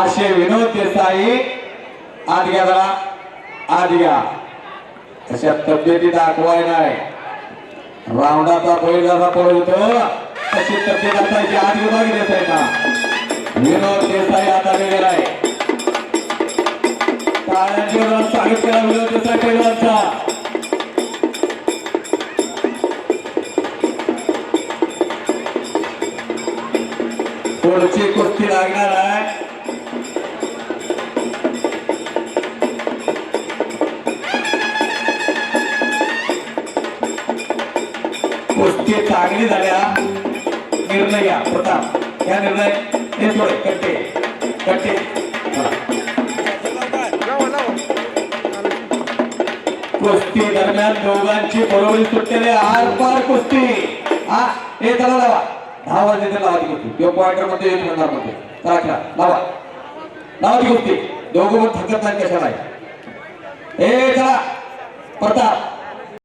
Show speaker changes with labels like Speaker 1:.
Speaker 1: असे विनोद देसाई आज घ्या जरा आज घ्या अशा तब्येती दाखवाय नाही रावणाचा बैल जसा पळवतो तशी तब्येत असायची आज विभाग देसाई ना विनोद देसाई आता वेगळा आहे. टाळ्यांची विनोद देसाई पैलवानचा पुढची कुस्ती लागणार आहे. कुस्ती चांगली झाल्या निर्णय घ्या प्रताप. या निर्णय हे सोडे कट्टे. कट्टे. कुस्ती दरम्यान दोघांची बरोबरी सुटलेली आर पार कुस्ती. हा हे त्याला लावा. दहा वाजले तर लावा कुस्ती. किंवा पॉइंटरमध्ये एक हजारमध्ये चला खेळा लावा. लावा ती कुस्ती. दोघं पण थकत नाही कशाला हे चला. प्रताप.